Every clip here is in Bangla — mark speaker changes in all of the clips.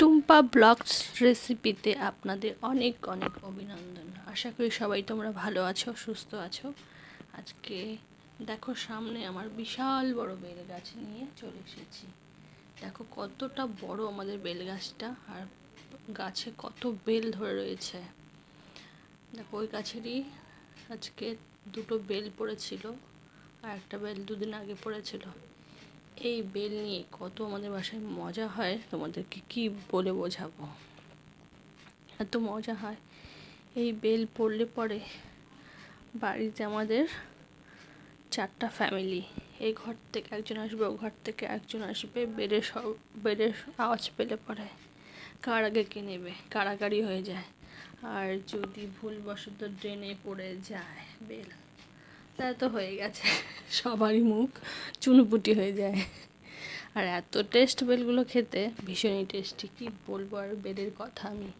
Speaker 1: টুম্পা ব্লগস রেসিপিতে আপনাদের অনেক অনেক অভিনন্দন। আশা করি সবাই তোমরা ভালো আছো, সুস্থ আছো। আজকে দেখো সামনে আমার বিশাল বড় বেল গাছ নিয়ে চলে এসেছি। দেখো কতটা বড় আমাদের বেল গাছটা আর গাছে কত বেল ধরে রয়েছে। দেখো ওই গাছেরই আজকে দুটো বেল পড়েছিল আর একটা বেল দুদিন আগে পড়েছিল। এই বেল নিয়ে কত আমাদের বাসায় মজা হয়, তোমাদেরকে কি বলে বোঝাবো? এত মজা হয়। এই বেল পড়লে পরে বাড়িতে আমাদের চারটা ফ্যামিলি এই ঘর থেকে একজন আসবে, ও ঘর থেকে একজন আসবে, বেড়ে সব, বেড়ে আওয়াজ পেলে পরে কার আগে কে নেবে? কাড়াকাড়ি হয়ে যায়। আর যদি ভুলবশত ড্রেনে পড়ে যায় বেল। তা তো হয়ে গেছে। সবারই মুখ চুনুপুটি হয়ে যায়। আর এত টেস্ট বেলগুলো খেতে ভীষণই টেস্টি কি বলব আর বেলের কথা আমি।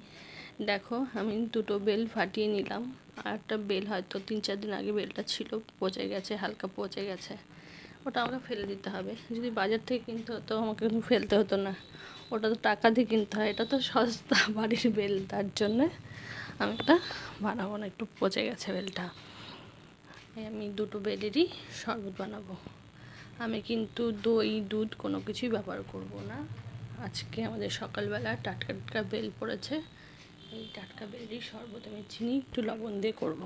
Speaker 1: দেখো আমি দুটো বেল ফাটিয়ে নিলাম আর একটা বেল হয়তো তিন চার দিন আগে বেলটা ছিল পচে গেছে হালকা পচে গেছে। ওটা আমাকে ফেলে দিতে হবে। যদি বাজার থেকে কিনতে হতো আমাকে কিন্তু ফেলতে হতো না। ওটা তো টাকা দিয়ে কিনতে হয় এটা তো সস্তা বাড়ির বেল তার জন্যে আমি একটা বানাবো না একটু পচে গেছে বেলটা আমি দুটো বেলেরই শরবত বানাবো। আমি কিন্তু দই, দুধ কোনো কিছুই ব্যবহার করব না। আজকে আমাদের সকালবেলা টাটকা টাটকা বেল পড়েছে। এই টাটকা বেলেরই শরবত আমি চিনি, একটু লবণ দিয়ে করব।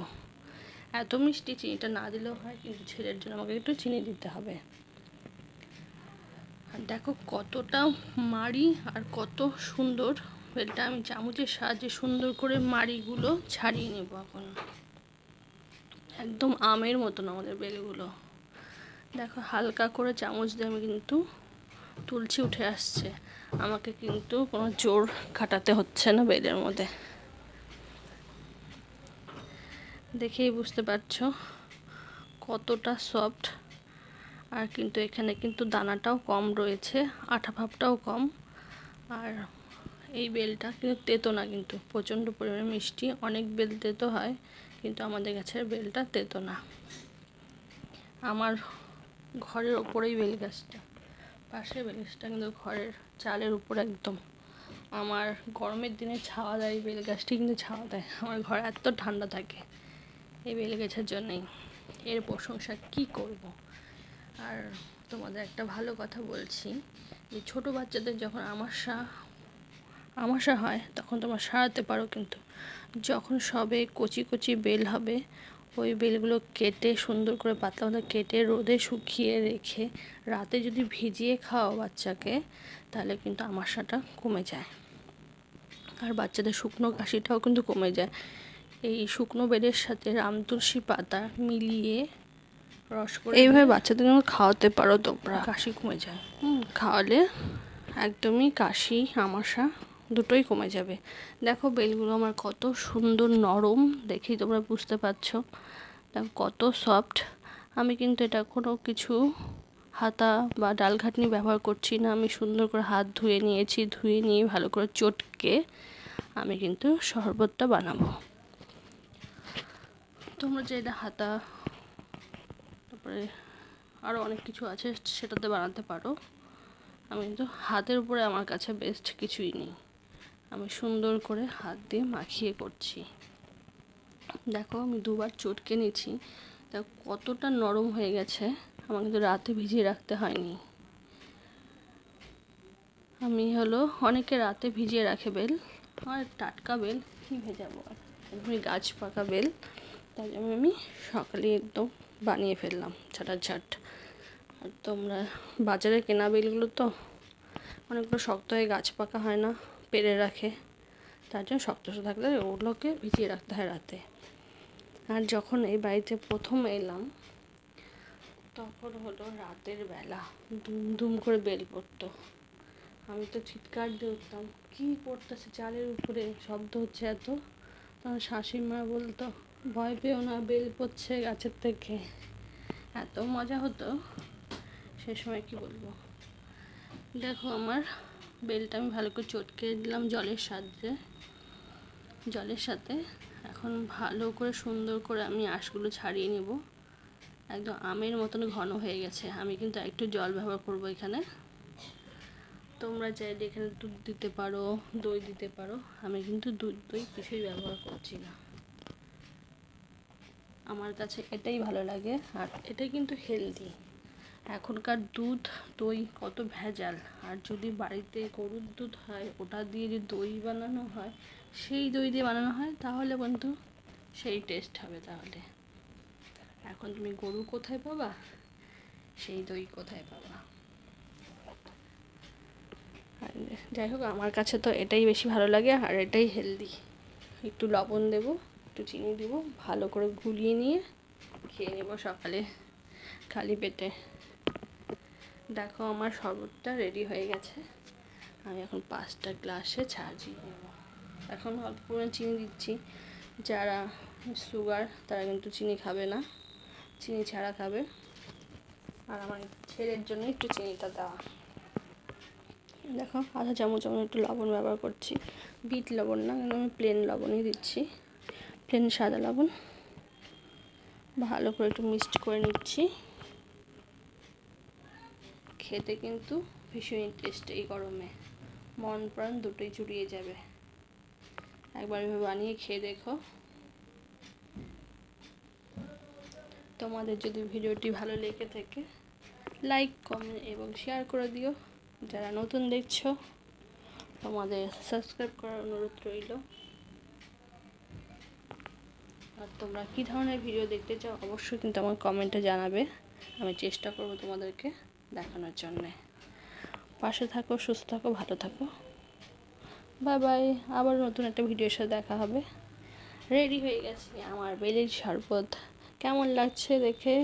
Speaker 1: এত মিষ্টি চিনিটা না দিলেও হয়, কিন্তু ছেলের জন্য আমাকে একটু চিনি দিতে হবে। আর দেখো কতটা মাড়ি আর কত সুন্দর। বেলটা আমি চামচের সাহায্যে সুন্দর করে মাড়িগুলো ছাড়িয়ে নেব এখন। একদম আমের মতন আমাদের বেলগুলো। দেখো, হালকা করে চামচ দিয়ে আমি কিন্তু তুলছি, উঠে আসছে। আমাকে কিন্তু কোনো জোর খাটাতে হচ্ছে না বেলের মধ্যে। দেখেই বুঝতে পারছ কতটা সফট আর কিন্তু এখানে কিন্তু দানাটাও কম রয়েছে, আঠা ভাবটাও কম। আর এই বেলটা কিন্তু তেতো না কিন্তু, প্রচণ্ড পরিমাণে মিষ্টি, অনেক বেল তেতো হয়। কিন্তু আমাদের গাছের বেলটা তেতো না। আমার ঘরের ওপরেই বেল গাছটা। পাশে বেল গাছটা কিন্তু ঘরের চালের উপর একদম। আমার গরমের দিনে ছাওয়া দেয়, বেল গাছটি কিন্তু ছাওয়া দেয়। আমার ঘর এত ঠান্ডা থাকে এই বেল গাছের জন্যই। এর প্রশংসা কি করব? আর তোমাদের একটা ভালো কথা বলছি যে ছোট বাচ্চাদের যখন আমাশা আমাশা হয় তখন তোমরা সারাতে পারো কিন্তু। যখন সবে কচি কচি বেল হবে ওই বেলগুলো কেটে সুন্দর করে পাতলা পাতলা কেটে রোদে শুকিয়ে রেখে রাতে যদি ভিজিয়ে খাও বাচ্চাকে তাহলে কিন্তু আমাশাটা কমে যায়। আর বাচ্চাদের শুকনো কাশিটাও কিন্তু কমে যায়। এই শুকনো বেলের সাথে রামতুলসী পাতা মিলিয়ে রস করে এইভাবে বাচ্চাদের খাওয়াতে পারো তোমরা। কাশি কমে যায়। হুম খাওয়ালে একদমই কাশি আমাশা দুটোই কমে যাবে। দেখো বেলগুলো আমার কত সুন্দর নরম, দেখেই তোমরা বুঝতে পারছ। কত সফট আমি কিন্তু এটা কোনো কিছু হাতা বা ডাল ঘাটনি ব্যবহার করছি না। আমি সুন্দর করে হাত ধুয়ে নিয়েছি, ধুয়ে নিয়ে ভালো করে চটকে আমি কিন্তু শরবতটা বানাবো। তোমরা যে এটা হাতা, তারপরে আরও অনেক কিছু আছে, সেটাতে বানাতে পারো। আমি কিন্তু হাতের উপরে আমার কাছে বেস্ট কিছুই নেই। আমি সুন্দর করে হাত দিয়ে মাখিয়ে করছি। দেখো আমি দুবার চটকে নিয়েছি। দেখো কতটা নরম হয়ে গেছে, আমাকে কিন্তু রাতে ভিজিয়ে রাখতে হয়নি। আমি হলো অনেকে রাতে ভিজিয়ে রাখে বেল। আর টাটকা বেল, কী ভেজাবো আর? গাছ পাকা বেল। তাই জন্য আমি সকালে একদম বানিয়ে ফেললাম ছাট আর তোমরা বাজারে কেনা বেলগুলো তো অনেকগুলো শক্ত হয়ে গাছ পাকা হয় না। পেরে রাখে। তার জন্য শক্ত থাকলে ওগুলোকে ভিজিয়ে রাখতে হয় রাতে। আর যখন এই বাড়িতে প্রথম এলাম, তখন হলো রাতের বেলা দুম দুম করে বেল পড়তো। আমি তো চিৎকার দিয়ে উঠতাম, কী পড়তেছে চালের উপরে? শব্দ হচ্ছে এত। তখন শাশুড়ি বলতো, ভয় পেও না, বেল পড়ছে গাছের থেকে। এত মজা হতো। সে সময় কি বলব? দেখো আমার বেলটা আমি ভালো করে চটকে দিলাম জলের সাহায্যে। জলের সাথে এখন ভালো করে সুন্দর করে আমি আঁশগুলো ছাড়িয়ে নেব। একদম আমের মতন ঘন হয়ে গেছে। আমি কিন্তু একটু জল ব্যবহার করব এখানে। তোমরা চাইলে এখানে দুধ দিতে পারো, দই দিতে পারো। আমি কিন্তু দুধ, দই কিছুই ব্যবহার করছি না। আমার কাছে এটাই ভালো লাগে। আর এটাই কিন্তু হেলদি এখনকার দুধ, দই কত ভেজাল। আর যদি বাড়িতে গরুর দুধ হয়, ওটা দিয়ে যদি দই বানানো হয়, সেই দই দিয়ে বানানো হয়, তাহলে কিন্তু সেই টেস্ট হবে তাহলে। এখন তুমি গরু কোথায় পাবা? সেই দই কোথায় পাবা? যাই হোক, আমার কাছে তো এটাই বেশি ভালো লাগে, আর এটাই হেলদি একটু লবণ দেবো, একটু চিনি দেবো, ভালো করে গুলিয়ে নিয়ে খেয়ে নেব সকালে খালি পেটে। দেখো আমার শরবতটা রেডি হয়ে গেছে। আমি এখন পাঁচটা গ্লাসে ছাড়িয়ে নেব এখন অল্প পরিমাণ চিনি দিচ্ছি। যারা সুগার তারা কিন্তু চিনি খাবে না। চিনি ছাড়া খাবে। আর আমার ছেলের জন্য একটু চিনিটা দেওয়া। দেখো, আধা চামচ আমি একটু লবণ ব্যবহার করছি। বিট লবণ না, কিন্তু আমি প্লেন লবণই দিচ্ছি। প্লেন সাদা লবণ। ভালো করে একটু মিক্সড করে নিচ্ছি। খেতে কিন্তু ভীষণই টেস্ট এই গরমে। মন প্রাণ দুটোই জুড়িয়ে যাবে। একবার এভাবে বানিয়ে খেয়ে দেখো। তোমাদের যদি ভিডিওটি ভালো লেগে থাকে লাইক কমেন্ট এবং শেয়ার করে দিও। যারা নতুন দেখছ, তোমাদের সাবস্ক্রাইব করার অনুরোধ রইল। আর তোমরা কী ধরনের ভিডিও দেখতে চাও, অবশ্যই কিন্তু আমার কমেন্টে জানাবে। আমি চেষ্টা করব তোমাদেরকে দেখানোর জন্যে। পাশে থাকো, সুস্থ থাকো, ভালো থাকো। বাই বাই আবার নতুন একটা ভিডিওর সাথে দেখা হবে। রেডি হয়ে গেছি আমার বেলির শরবত। কেমন লাগছে দেখে?